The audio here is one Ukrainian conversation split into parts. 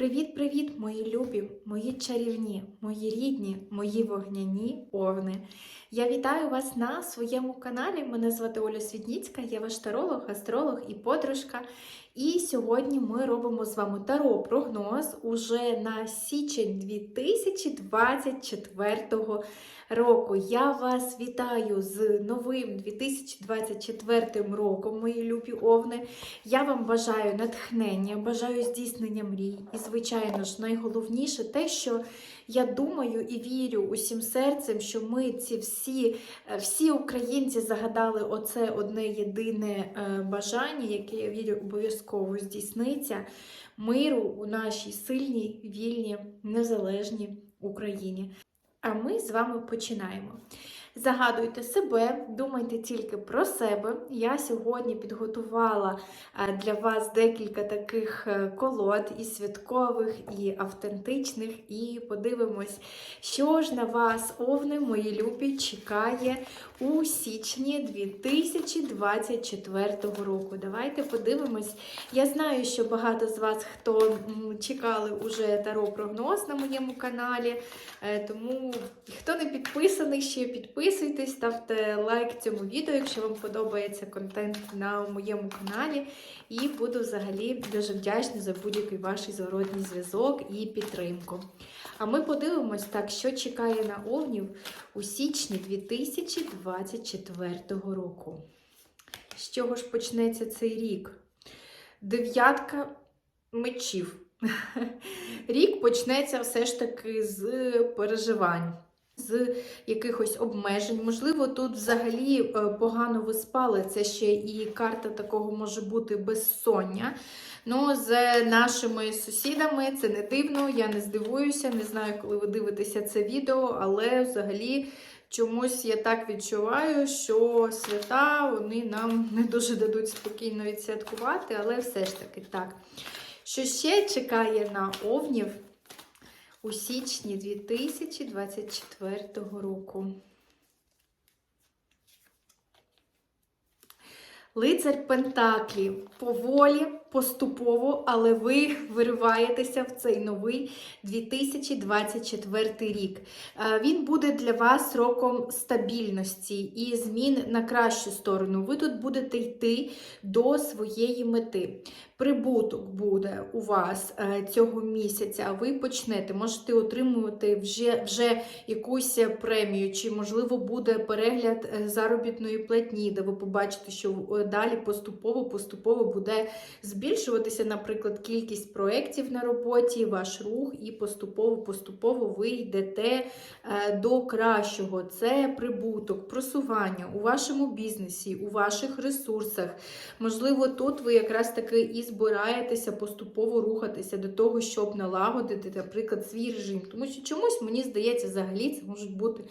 Привіт-привіт, мої любі, мої чарівні, мої рідні, мої вогняні овни. Я вітаю вас на своєму каналі. Мене звати Оля Свідніцька, я ваш таролог, астролог і подружка. І сьогодні ми робимо з вами таро прогноз уже на січень 2024 року. Я вас вітаю з новим 2024 роком, мої любі овни. Я вам бажаю натхнення, бажаю здійснення мрій. І, звичайно ж, найголовніше те, що я думаю і вірю усім серцем, що ми ці всі, е, всі українці загадали оце одне єдине е, бажання, яке я вірю обов'язково здійсниться миру у нашій сильній, вільній, незалежній Україні. А ми з вами починаємо. Загадуйте себе, думайте тільки про себе. Я сьогодні підготувала е, для вас декілька таких е, колод і святкових, і автентичних, і подивимось, що ж на вас, овни, мої любі, чекає у січні 2024 року. Давайте подивимось. Я знаю, що багато з вас, хто чекали уже таро прогноз на моєму каналі. Е, Тому хто не підписаний, ще підписуйтесь, ставте лайк цьому відео, якщо вам подобається контент на моєму каналі. І буду взагалі дуже вдячна за будь-який ваш зворотній зв'язок і підтримку. А ми подивимось так, що чекає на овнів у січні 2024 року. З чого ж почнеться цей рік? Дев'ятка мечів. Рік почнеться все ж таки з переживань, з якихось обмежень. Можливо, тут взагалі е, погано ви спали. Це ще і карта такого може бути безсоння. Ну, з нашими сусідами це не дивно, я не здивуюся, не знаю, коли ви дивитеся це відео, але взагалі. Чомусь я так відчуваю, що свята вони нам не дуже дадуть спокійно відсвяткувати, але все ж таки так. Що ще чекає на овнів у січні 2024 року? Лицар Пентаклів поволі, поступово, але ви вириваєтеся в цей новий 2024 рік. Е, Він буде для вас роком стабільності і змін на кращу сторону. Ви тут будете йти до своєї мети. Прибуток буде у вас е, цього місяця, ви почнете, можете отримувати вже, вже якусь премію, чи, можливо, буде перегляд е, заробітної платні, де ви побачите, що далі поступово-поступово буде збільшуватися, наприклад, кількість проєктів на роботі, ваш рух, і поступово-поступово ви йдете до кращого. Це прибуток, просування у вашому бізнесі, у ваших ресурсах. Можливо, тут ви якраз таки і збираєтеся поступово рухатися до того, щоб налагодити, наприклад, свій режим. Тому що чомусь, мені здається, взагалі це можуть бути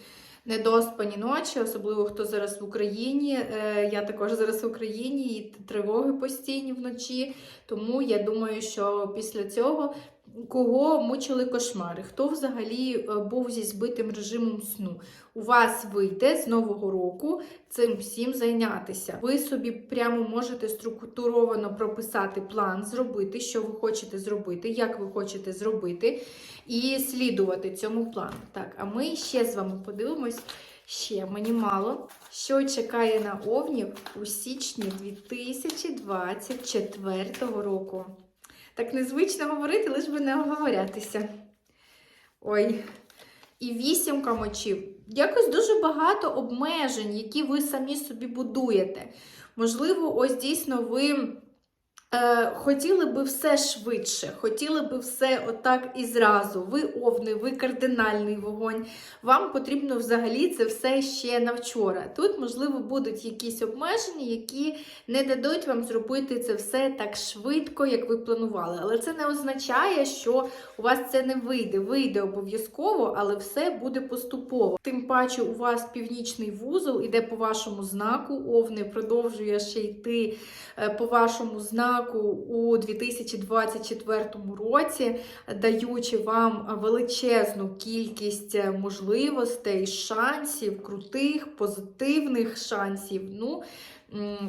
недоспані ночі, особливо хто зараз в Україні. Е, Я також зараз в Україні і тривоги постійні вночі. Тому я думаю, що після цього. Кого мучили кошмари? Хто взагалі е, був зі збитим режимом сну? У вас вийде з нового року цим всім зайнятися. Ви собі прямо можете структуровано прописати план, зробити, що ви хочете зробити, як ви хочете зробити, і слідувати цьому плану. Так, а ми ще з вами подивимось. Ще мені мало, що чекає на овнів у січні 2024 року. Так незвично говорити, лиш би не оговорятися. Ой. І вісімка мочів. Якось дуже багато обмежень, які ви самі собі будуєте. Можливо, ось дійсно ви е, хотіли би все швидше, хотіли би все отак і зразу. Ви овни, ви кардинальний вогонь. Вам потрібно взагалі це все ще на вчора. Тут, можливо, будуть якісь обмеження, які не дадуть вам зробити це все так швидко, як ви планували. Але це не означає, що у вас це не вийде. Вийде обов'язково, але все буде поступово. Тим паче, у вас північний вузол іде по вашому знаку, овни продовжує ще йти е, по вашому знаку у 2024 році, даючи вам величезну кількість можливостей, шансів, крутих, позитивних шансів. Ну,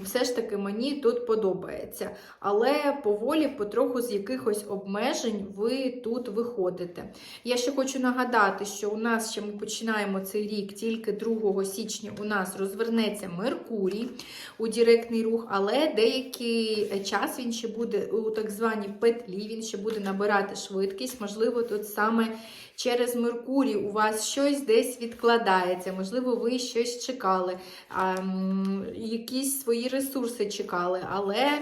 все ж таки мені тут подобається. Але поволі, потроху з якихось обмежень ви тут виходите. Я ще хочу нагадати, що у нас ще ми починаємо цей рік тільки 2 січня у нас розвернеться Меркурій у директний рух, але деякий час він ще буде у так званій петлі, він ще буде набирати швидкість. Можливо, тут саме через Меркурій у вас щось десь відкладається, можливо, ви щось чекали, якісь свої ресурси чекали, але.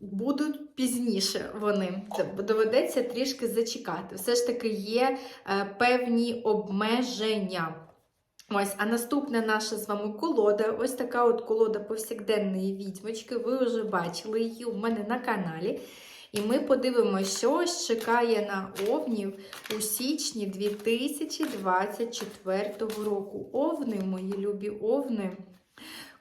Будуть пізніше вони. Доведеться трішки зачекати. Все ж таки є е, певні обмеження. Ось, а наступна наша з вами колода. Ось така от колода повсякденної відьмочки. Ви вже бачили її у мене на каналі. І ми подивимося, що чекає на овнів у січні 2024 року. Овни, мої любі овни.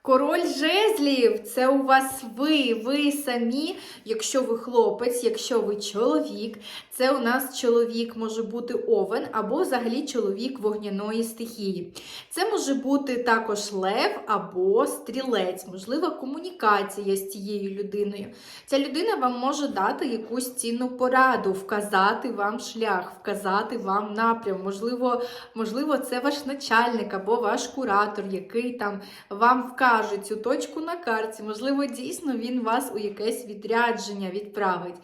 Король жезлів це у вас ви, ви самі, якщо ви хлопець, якщо ви чоловік, це у нас чоловік може бути овен або взагалі чоловік вогняної стихії. Це може бути також лев або стрілець, можлива комунікація з цією людиною. Ця людина вам може дати якусь цінну пораду, вказати вам шлях, вказати вам напрям. Можливо, можливо, це ваш начальник або ваш куратор, який там вам вкаже цю точку на карті. Можливо, дійсно він вас у якесь відрядження відправить.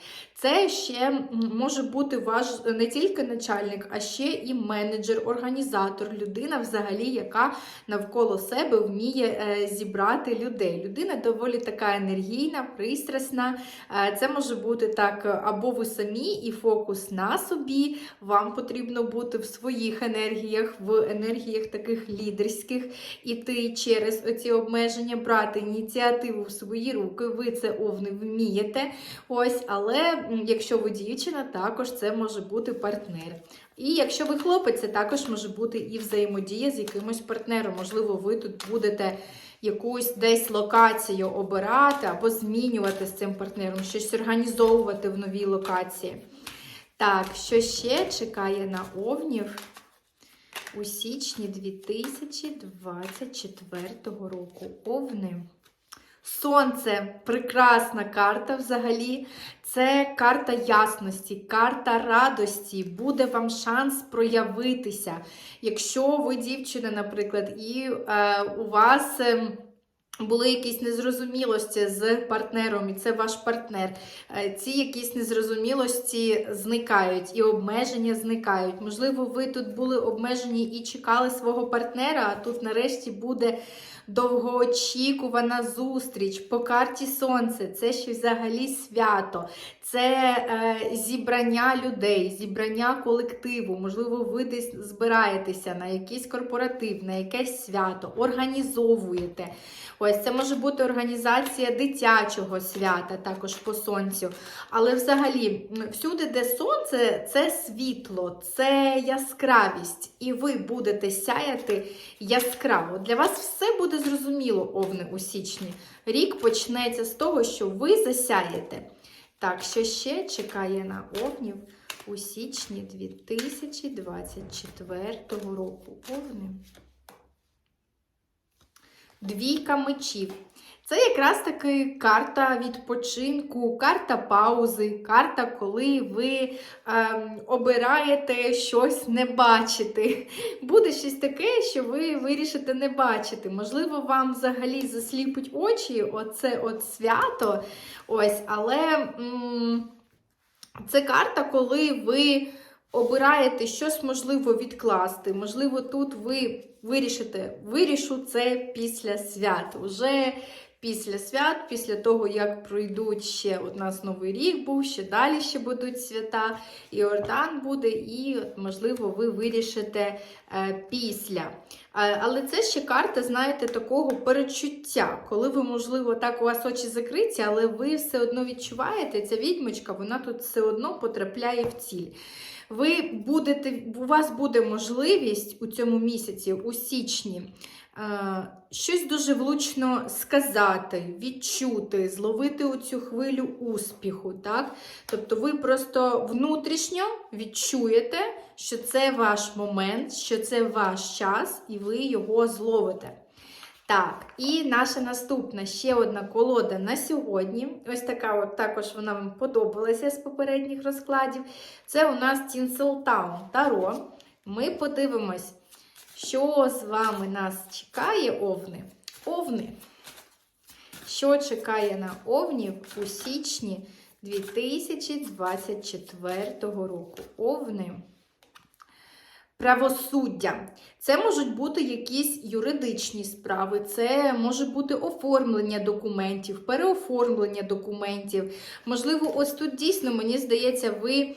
Це ще може бути ваш не тільки начальник, а ще і менеджер, організатор, людина, взагалі, яка навколо себе вміє е, зібрати людей. Людина доволі така енергійна, пристрасна. Е, Це може бути так, або ви самі і фокус на собі. Вам потрібно бути в своїх енергіях, в енергіях таких лідерських, іти через оці обмеження, брати ініціативу в свої руки. Ви це овни вмієте. Ось, але якщо ви дівчина, також це може бути партнер. І якщо ви хлопець, це також може бути і взаємодія з якимось партнером. Можливо, ви тут будете якусь десь локацію обирати або змінювати з цим партнером, щось організовувати в новій локації. Так, що ще чекає на овнів у січні 2024 року? Овни. Сонце прекрасна карта взагалі. Це карта ясності, карта радості. Буде вам шанс проявитися. Якщо ви дівчина, наприклад, і е, у вас. ем, були якісь незрозумілості з партнером, і це ваш партнер. Е, Ці якісь незрозумілості зникають, і обмеження зникають. Можливо, ви тут були обмежені і чекали свого партнера, а тут нарешті буде довгоочікувана зустріч по карті Сонце. Це ще взагалі свято. Це е, зібрання людей, зібрання колективу. Можливо, ви десь збираєтеся на якийсь корпоратив, на якесь свято, організовуєте. Ось це може бути організація дитячого свята, також по сонцю. Але взагалі, всюди, де сонце, це світло, це яскравість, і ви будете сяяти яскраво. Для вас все буде зрозуміло, овни у січні. Рік почнеться з того, що ви засяєте. Так, що ще чекає на овнів у січні 2024 року? Овни. Двійка мечів. Це якраз таки карта відпочинку, карта паузи, карта, коли ви ем, обираєте щось не бачити. Буде щось таке, що ви вирішите не бачити. Можливо, вам взагалі засліпить очі, оце от свято. Ось, але м це карта, коли ви обираєте щось можливо відкласти. Можливо, тут ви вирішите, вирішу це після свят. Уже після свят, після того, як пройдуть ще у нас Новий рік був, ще далі ще будуть свята, і Ордан буде, і, можливо, ви вирішите е, після. Е, але це ще карта, знаєте, такого перечуття, коли ви, можливо, так у вас очі закриті, але ви все одно відчуваєте, ця відьмочка, вона тут все одно потрапляє в ціль. Ви будете, у вас буде можливість у цьому місяці, у січні, е, щось дуже влучно сказати, відчути, зловити оцю хвилю успіху. Так? Тобто ви просто внутрішньо відчуєте, що це ваш момент, що це ваш час, і ви його зловите. Так, і наша наступна ще одна колода на сьогодні. Ось така, от також вона вам подобалася з попередніх розкладів. Це у нас Tinseltown Таро. Ми подивимось, що з вами нас чекає, овни. Овни. Що чекає на овнів у січні 2024 року? Овни. Правосуддя. Це можуть бути якісь юридичні справи, це може бути оформлення документів, переоформлення документів. Можливо, ось тут дійсно, мені здається, ви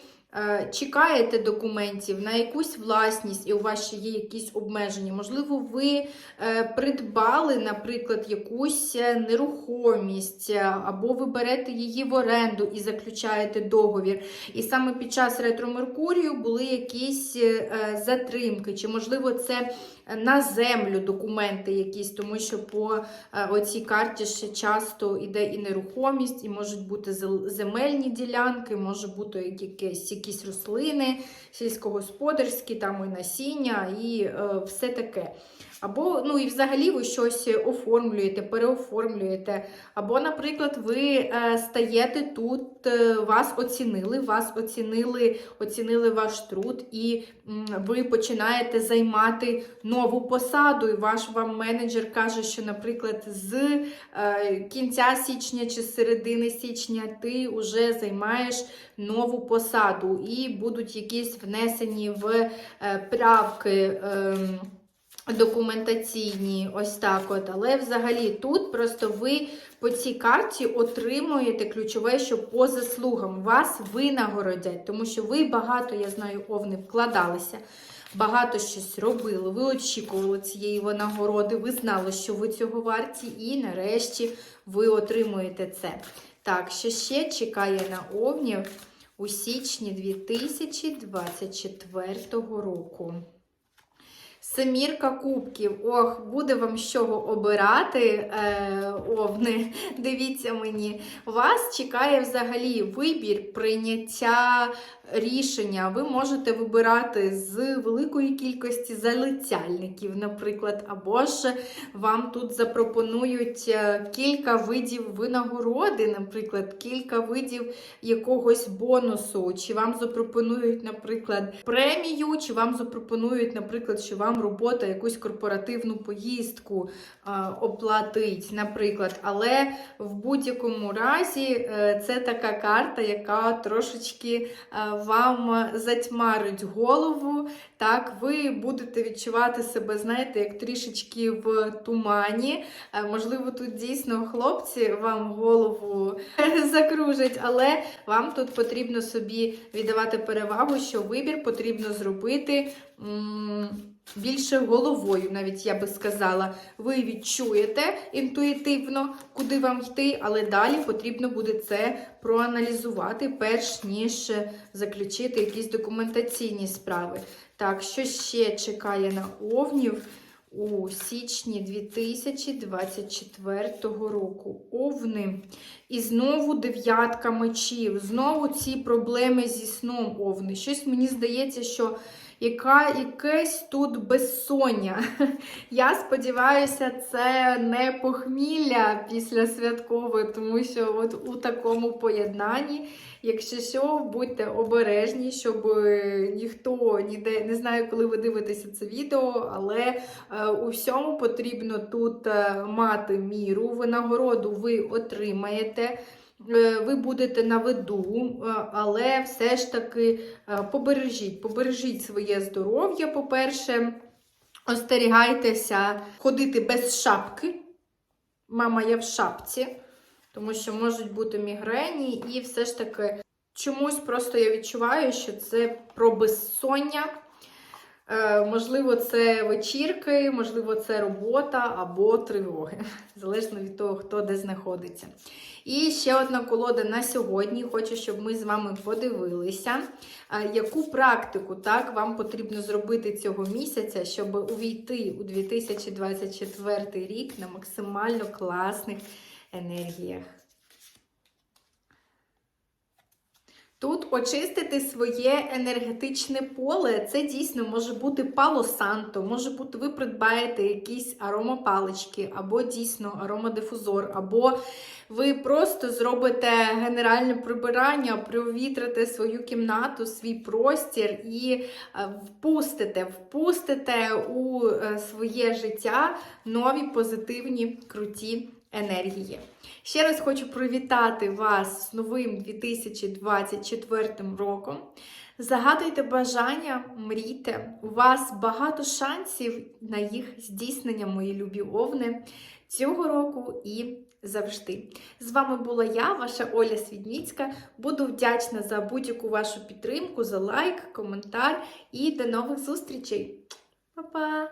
чекаєте документів на якусь власність, і у вас ще є якісь обмеження. Можливо, ви е, придбали, наприклад, якусь е, нерухомість, е, або ви берете її в оренду і заключаєте договір. І саме під час ретро Меркурію були якісь е, затримки, чи, можливо, це на землю документи якісь, тому що по е, оцій карті ще часто йде і нерухомість, і можуть бути земельні ділянки, може бути якісь, якісь рослини сільськогосподарські, там і насіння, і е, все таке. Або, ну і взагалі ви щось оформлюєте, переоформлюєте. Або, наприклад, ви е, стаєте тут, е, вас оцінили, вас оцінили, оцінили ваш труд, і ви починаєте займати нову посаду, і ваш вам менеджер каже, що, наприклад, з е, кінця січня чи з середини січня ти вже займаєш нову посаду, і будуть якісь внесені в правки. Документаційні, ось так от. Але взагалі тут просто ви по цій карті отримуєте ключове, що по заслугам вас винагородять, тому що ви багато, я знаю, овни вкладалися, багато щось робили, ви очікували цієї винагороди, ви знали, що ви цього варті, і нарешті ви отримуєте це. Так, що ще чекає на овнів у січні 2024 року. Семірка кубків. Ох, буде вам з чого обирати, е, овни. Дивіться мені. Вас чекає взагалі вибір, прийняття рішення. Ви можете вибирати з великої кількості залицяльників, наприклад, або ж вам тут запропонують е, кілька видів винагороди, наприклад, кілька видів якогось бонусу, чи вам запропонують, наприклад, премію, чи вам запропонують, наприклад, що вам робота якусь корпоративну поїздку оплатить, наприклад. Але в будь-якому разі е, це така карта, яка трошечки е, вам затьмарить голову. Так, ви будете відчувати себе, знаєте, як трішечки в тумані. Е, Можливо, тут дійсно хлопці вам голову закружать, але вам тут потрібно собі віддавати перевагу, що вибір потрібно зробити. Більше головою, навіть я би сказала, ви відчуєте інтуїтивно, куди вам йти, але далі потрібно буде це проаналізувати, перш ніж заключити якісь документаційні справи. Так, що ще чекає на овнів у січні 2024 року? Овни. І знову дев'ятка мечів. Знову ці проблеми зі сном овни. Щось мені здається, що яка, якесь тут безсоння. Я сподіваюся, це не похмілля після святкової, тому що от у такому поєднанні, якщо що, будьте обережні, щоб е, ніхто ніде не знаю, коли ви дивитеся це відео, але е, у всьому потрібно тут е, мати міру. Винагороду ви отримаєте. Е, Ви будете на виду, е, але все ж таки е, побережіть, побережіть своє здоров'я, по-перше, остерігайтеся ходити без шапки. Мама, я в шапці, тому що можуть бути мігрені, і все ж таки чомусь просто я відчуваю, що це про безсоння. Е, Можливо, це вечірки, можливо, це робота або тривоги, залежно від того, хто де знаходиться. І ще одна колода на сьогодні. Хочу, щоб ми з вами подивилися, е, яку практику так вам потрібно зробити цього місяця, щоб увійти у 2024 рік на максимально класних енергіях. Тут очистити своє енергетичне поле. Це дійсно може бути пало-санто, може бути, ви придбаєте якісь аромапалички, або дійсно аромадифузор, або ви просто зробите генеральне прибирання, провітрите свою кімнату, свій простір і е, впустите, впустите у е, своє життя нові позитивні круті енергії. Ще раз хочу привітати вас з новим 2024 роком. Загадуйте бажання, мрійте. У вас багато шансів на їх здійснення, мої любі овни, цього року і завжди. З вами була я, ваша Оля Свідніцька. Буду вдячна за будь-яку вашу підтримку, за лайк, коментар і до нових зустрічей. Па-па!